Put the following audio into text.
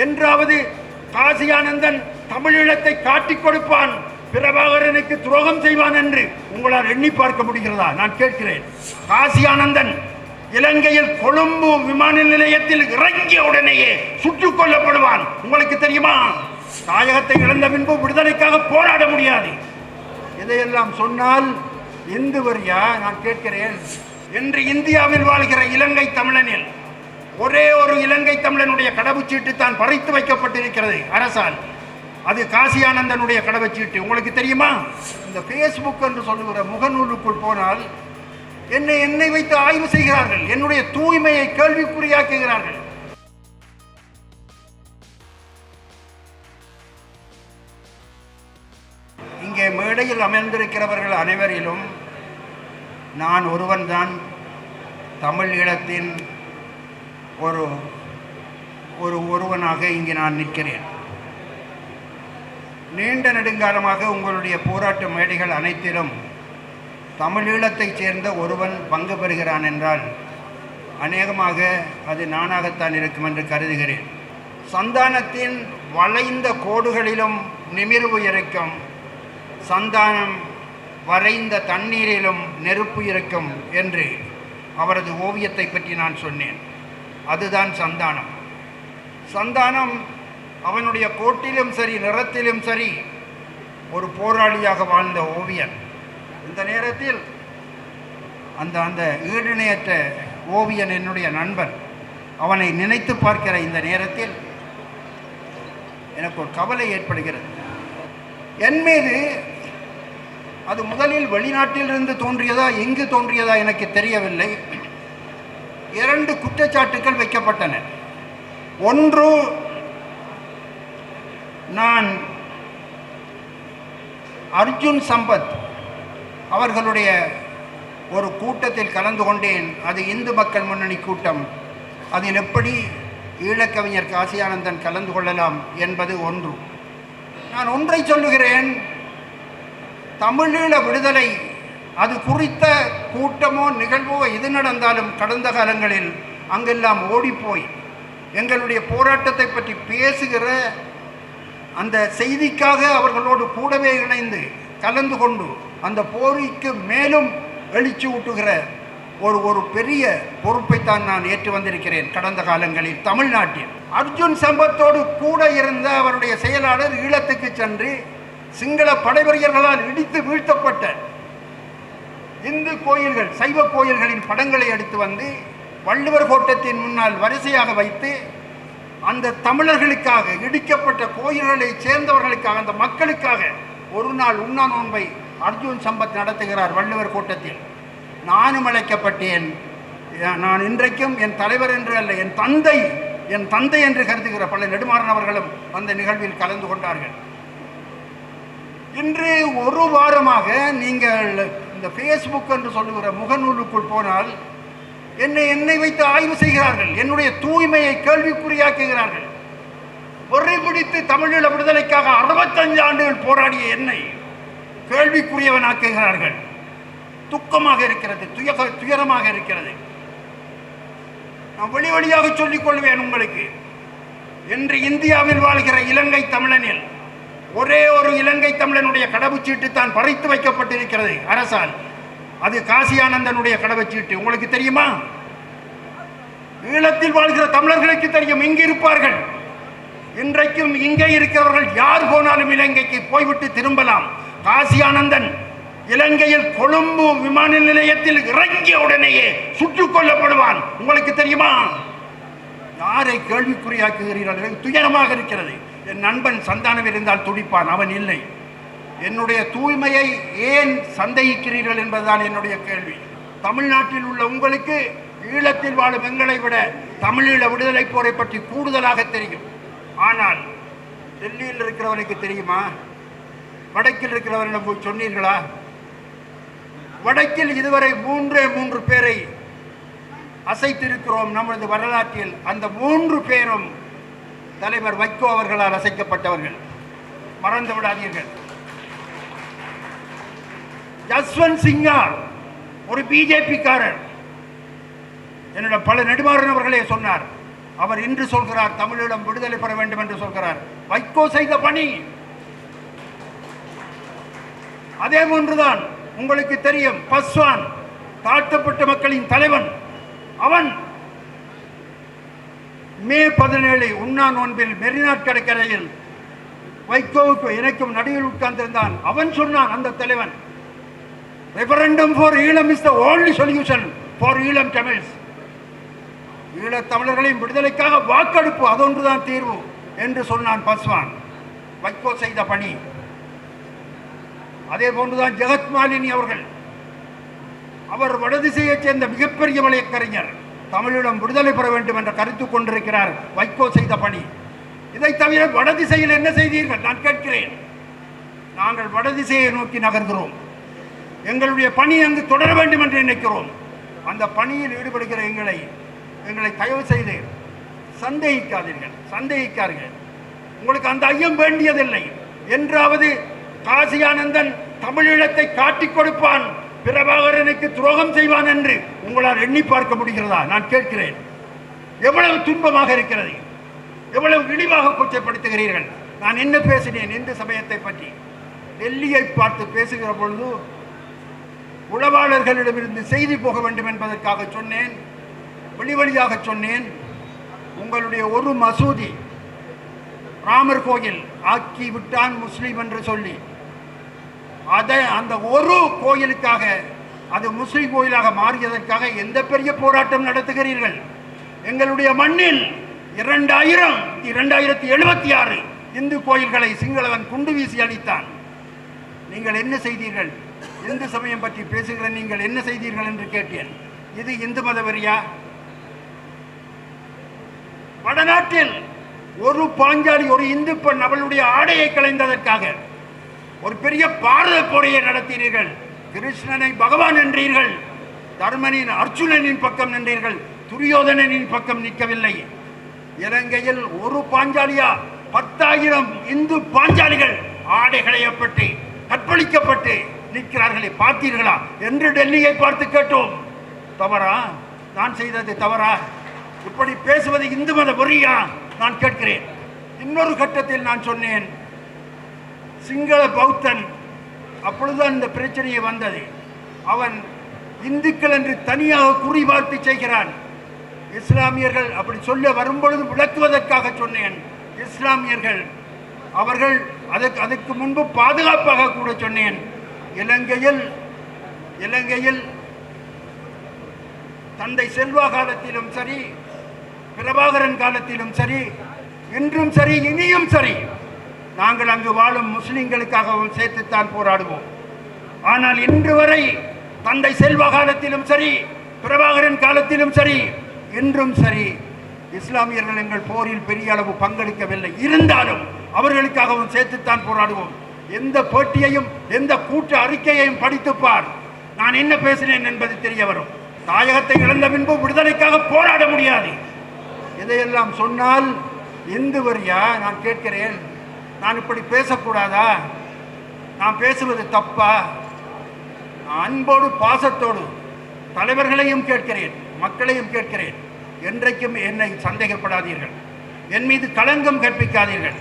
என்றாவது காசியானந்தன் தமிழீழத்தை காட்டிக் கொடுப்பான். பிரபாகரனுக்கு துரோகம் செய்வான் என்று உங்களால் எண்ணி பார்க்க முடிகிறதா? நான் கேட்கிறேன். காசியானந்தன் இலங்கையில் கொழும்பு விமான நிலையத்தில் இறங்கிய உடனேயே சுட்டுக் கொல்லப்படுவான். உங்களுக்கு தெரியுமா? தாயகத்தை இழந்த பின்பு விடுதலைக்காக போராட முடியாது. இதையெல்லாம் சொன்னால் இந்து வரியா? நான் கேட்கிறேன். என்று இந்தியாவில் வாழ்கிற இலங்கை தமிழனில் ஒரே ஒரு இலங்கை தமிழனுடைய கடவுச்சீட்டு தான் பறித்து வைக்கப்பட்டிருக்கிறது அரசால். அது காசியானந்தனுடைய கடவுச்சீட்டு உங்களுக்கு தெரியுமா? இந்த ஃபேஸ்புக் என்று சொல்லுகிற முகநூலுக்குள் போனால் என்னை என்னை வைத்து ஆய்வு செய்கிறார்கள். என்னுடைய தூய்மையை கேள்விக்குறியாக்குகிறார்கள். இங்கே மேடையில் அமர்ந்திருக்கிறவர்கள் அனைவரிலும் நான் ஒருவன்தான். தமிழ் ஈழத்தின் ஒரு ஒரு ஒருவனாக இங்கே நான் நிற்கிறேன். நீண்ட நெடுங்காலமாக உங்களுடைய போராட்ட மேடைகள் அனைத்திலும் தமிழீழத்தைச் சேர்ந்த ஒருவன் பங்கு பெறுகிறான் என்றால் அநேகமாக அது நானாகத்தான் இருக்கும் என்று கருதுகிறேன். சந்தானத்தின் வளைந்த கோடுகளிலும் நிமிர்வு இருக்கும். சந்தானம் வரைந்த தண்ணீரிலும் நெருப்பு இருக்கும் என்று அவரது ஓவியத்தை பற்றி நான் சொன்னேன். அதுதான் சந்தானம். சந்தானம் அவனுடைய கோட்டிலும் சரி நிறத்திலும் சரி ஒரு போராளியாக வாழ்ந்த ஓவியன். இந்த நேரத்தில் அந்த அந்த ஈடிணையற்ற ஓவியன் என்னுடைய நண்பன். அவனை நினைத்து பார்க்கிற இந்த நேரத்தில் எனக்கு ஒரு கவலை ஏற்படுகிறது. என் மீது அது முதலில் வெளிநாட்டிலிருந்து தோன்றியதா எங்கு தோன்றியதா எனக்கு தெரியவில்லை. இரண்டு குற்றச்சாட்டுக்கள் வைக்கப்பட்டன. ஒன்று நான் அர்ஜுன் சம்பத் அவர்களுடைய ஒரு கூட்டத்தில் கலந்து கொண்டேன். அது இந்து மக்கள் முன்னணி கூட்டம். அதில் எப்படி ஈழக்கவிஞர் காசியானந்தன் கலந்து கொள்ளலாம் என்பது ஒன்று. நான் ஒன்றை சொல்லுகிறேன். தமிழீழ விடுதலை அது குறித்த கூட்டமோ நிகழ்வோ எது நடந்தாலும் கடந்த காலங்களில் அங்கெல்லாம் ஓடிப்போய் எங்களுடைய போராட்டத்தை பற்றி பேசுகிற அந்த செய்திக்காக அவர்களோடு கூடவே இணைந்து கலந்து கொண்டு அந்த போரிக்கு மேலும் எழுச்சி ஊட்டுகிற ஒரு ஒரு பெரிய பொறுப்பைத்தான் நான் ஏற்று வந்திருக்கிறேன் கடந்த காலங்களில் தமிழ்நாட்டில். அர்ஜுன் சம்பத்தோடு கூட இருந்த அவருடைய செயலாளர் ஈழத்துக்கு சென்று சிங்கள படைவீரர்களால் இடித்து வீழ்த்தப்பட்ட இந்து கோயில்கள் சைவ கோயில்களின் படங்களை எடுத்து வந்து வள்ளுவர் கோட்டத்தின் முன்னால் வரிசையாக வைத்து அந்த தமிழர்களுக்காக இடிக்கப்பட்ட கோயில்களை சேர்ந்தவர்களுக்காக அந்த மக்களுக்காக ஒரு நாள் உண்ணா நோன்பை அர்ஜுன் சம்பத் நடத்துகிறார் வள்ளுவர் கூட்டத்தில். நானும் அழைக்கப்பட்டேன். நான் இன்றைக்கும் என் தலைவர் என்று அல்ல என் தந்தை என் தந்தை என்று கருதுகிற பல நெடுமாறன் அவர்களும் அந்த நிகழ்வில் கலந்து கொண்டார்கள். இன்று ஒரு வாரமாக நீங்கள் இந்த ஃபேஸ்புக் என்று சொல்லுகிற முகநூலுக்குள் போனால் என்னை என்னை வைத்து ஆய்வு செய்கிறார்கள். என்னுடைய தூய்மையை கேள்விக்குறியாக்குகிறார்கள். ஒரே பிடித்து தமிழீழ விடுதலைக்காக அறுபத்தஞ்சு ஆண்டுகள் போராடிய என்னை கேள்விக்குரியவனாக்குகிறார்கள் துக்கமாக இருக்கிறது துயக துயரமாக இருக்கிறது. நான் வெளி வழியாக சொல்லிக் கொள்வேன் உங்களுக்கு. என்று இந்தியாவில் வாழ்கிற இலங்கை தமிழனில் ஒரே ஒரு இலங்கை தமிழனுடைய கடவுச்சீட்டு தான் பறித்து வைக்கப்பட்டிருக்கிறது அரசால். அது காசியானந்தனுடைய கடவுச்சீட்டு. உங்களுக்கு தெரியுமா? ஈழத்தில் வாழ்கிற தமிழர்களுக்கு தெரியும் இங்கு இருப்பார்கள். இன்றைக்கும் இங்கே இருக்கிறவர்கள் யார் போனாலும் இலங்கைக்கு போய்விட்டு திரும்பலாம். காசியானந்தன் இலங்கையில் கொழும்பு விமான நிலையத்தில் இறங்கிய உடனேயே சுட்டுக் கொல்லப்படுவான். உங்களுக்கு தெரியுமா? யாரை கேள்விக்குறியாக்குகிறீர்கள்? துயரமாக இருக்கிறது. என் நண்பன் சந்தானம் இருந்தால் துடிப்பான் அவன் இல்லை. என்னுடைய தூய்மையை ஏன் சந்தேகிக்கிறீர்கள் என்பதுதான் என்னுடைய கேள்வி. தமிழ்நாட்டில் உள்ள உங்களுக்கு ஈழத்தில் வாழும் எங்களை விட தமிழீழ விடுதலை போரை பற்றி கூடுதலாக தெரியும். ஆனால் டெல்லியில் இருக்கிறவனுக்கு தெரியுமா? வடக்கில் இருக்கிறவரிடம் போய் சொன்னீர்களா? வடக்கில் இதுவரை மூன்றே மூன்று பேரை அசைத்திருக்கிறோம் நமது வரலாற்றில். அந்த மூன்று பேரும் தலைவர் வைகோ அவர்களால் அசைக்கப்பட்டவர்கள். மறந்து விடாதீர்கள். ஜஸ்வந்த் சிங்கா ஒரு பிஜேபிக்காரர். என்னிடம் பல நெடுமாறன் அவர்களே சொன்னார் அவர் இன்று சொல்கிறார் தமிழீழம் விடுதலை பெற வேண்டும் என்று சொல்கிறார். வைகோ செய்த பணி. அதே போன்றுதான் உங்களுக்கு தெரியும் பஸ்வான் தாழ்த்தப்பட்ட மக்களின் தலைவன். அவன் மே பதினேழு உண்ணா நோன்பில் மெரினா கடற்கரையில் வைகோவுக்கு இணைக்கும் நடுவில் உட்கார்ந்திருந்தான். அவன் சொன்னான் அந்த தலைவன் referendum for Eelam is the only solution for Eelam Tamils ஈழத் தமிழர்களின் விடுதலைக்காக வாக்கெடுப்பு அதொன்றுதான் தீர்வு என்று சொன்னான் பஸ்வான். வைகோ செய்த பணி. அதே போன்றுதான் ஜெகத் மாலினி அவர்கள். அவர் வடதிசையைச் சேர்ந்த மிகப்பெரிய வழக்கறிஞர். தமிழிடம் விடுதலை பெற வேண்டும் என்ற கருத்து கொண்டிருக்கிறார் வைகோ செய்த பணி. இதை தவிர வடதிசையில் என்ன செய்தீர்கள்? நான் கேட்கிறேன். நாங்கள் வடதிசையை நோக்கி நகர்கிறோம். எங்களுடைய பணி அங்கு தொடர வேண்டும் என்று நினைக்கிறோம். அந்த பணியில் ஈடுபடுகிற எங்களை எங்களை தயவு செய்து சந்தேகிக்காதீர்கள். சந்தேகிக்கார்கள் உங்களுக்கு அந்த ஐயம் வேண்டியதில்லை. என்றாவது காசியானந்தன் தமிழீழத்தை காட்டிக் கொடுப்பான். பிரபாகரனுக்கு துரோகம் செய்வான் என்று உங்களால் எண்ணி பார்க்க முடிகிறதா? நான் கேட்கிறேன். எவ்வளவு துன்பமாக இருக்கிறது? எவ்வளவு இழிவாக கூச்சப்படுத்துகிறீர்கள்? நான் என்ன பேசினேன்? இந்த சமயத்தை பற்றி? டெல்லியை பார்த்து பேசுகிற பொழுது உளவாளர்களிடமிருந்து செய்தி போக வேண்டும் என்பதற்காக சொன்னேன். வெளி வழியாக சொன்னேன். உங்களுடைய ஒரு மசூதி ராமர் கோயில் ஆக்கி விட்டான் முஸ்லீம் என்று சொல்லி. அதை அந்த ஒரு கோயிலுக்காக அது முஸ்லீம் கோயிலாக மாறியதற்காக எந்த பெரிய போராட்டம் நடத்துகிறீர்கள்? எங்களுடைய மண்ணில் இரண்டாயிரம் இரண்டாயிரத்தி எழுபத்தி ஆறு இந்து கோயில்களை சிங்களவன் குண்டு வீசி அளித்தான் நீங்கள் என்ன செய்தீர்கள்? இந்து சமயம் பற்றி பேசுகிற நீங்கள் என்ன செய்தீர்கள் என்று கேட்டேன். இது இந்து மதவரியா வடநாட்டில் ஒரு பாஞ்சாலி ஒரு இந்து பெண் அவளுடைய ஆடையை களைந்ததற்காக ஒரு பெரிய பாரத போரையை நடத்தினீர்கள். கிருஷ்ணனை பகவான் என்றீர்கள் தர்மனின் அர்ஜுனனின் பக்கம் நின்றீர்கள். துரியோதனனின் பக்கம் நிற்கவில்லை. இலங்கையில் ஒரு பாஞ்சாலியா பத்தாயிரம் இந்து பாஞ்சாலிகள் ஆடைகளையப்பட்டு கற்பழிக்கப்பட்டு நிற்கிறார்களே பார்த்தீர்களா? என்று டெல்லியை பார்த்து கேட்டோம். தவறா? நான் செய்தது தவறா? இப்படி பேசுவது இந்து மத பொறியா? நான் கேட்கிறேன். இன்னொரு கட்டத்தில் நான் சொன்னேன். சிங்கள பௌத்தன். அப்பொழுதுதான் இந்த பிரச்சனையை வந்தது. அவன் இந்துக்கள் என்று தனியாக குறிபார்த்து செய்கிறான். இஸ்லாமியர்கள் அப்படி சொல்ல வரும்பொழுது விளக்குவதற்காக சொன்னேன். இஸ்லாமியர்கள் அவர்கள் அதற்கு அதுக்கு முன்பு பாதுகாப்பாக கூட சொன்னேன். இலங்கையில் இலங்கையில் தந்தை செல்வா காலத்திலும் சரி பிரபாகரன் காலத்திலும் சரி இன்றும் சரி இனியும் சரி. நாங்கள் அங்கு வாழும் முஸ்லிம்களுக்காகவும் சேர்த்துத்தான் போராடுவோம். ஆனால் இன்று வரை தந்தை செல்வா காலத்திலும் சரி பிரபாகரன் காலத்திலும் சரி இன்றும் சரி இஸ்லாமியர்கள் எங்கள் போரில் பெரிய அளவு பங்கெடுக்கவில்லை இருந்தாலும் அவர்களுக்காகவும் சேர்த்துத்தான் போராடுவோம். எந்த போட்டியையும் எந்த கூட்டு அறிக்கையையும் படித்துப்பார் நான் என்ன பேசினேன் என்பது தெரிய வரும். தாயகத்தை இழந்த பின்பு விடுதலைக்காக போராட முடியாது. இதையெல்லாம் சொன்னால் இந்து வரியா? நான் கேட்கிறேன். நான் இப்படி பேசக்கூடாதா? நான் பேசுவது தப்பா? அன்போடு பாசத்தோடு தலைவர்களையும் கேட்கிறேன் மக்களையும் கேட்கிறேன். என்றைக்கும் என்னை சந்தேகப்படாதீர்கள். என் மீது களங்கம் கற்பிக்காதீர்கள்.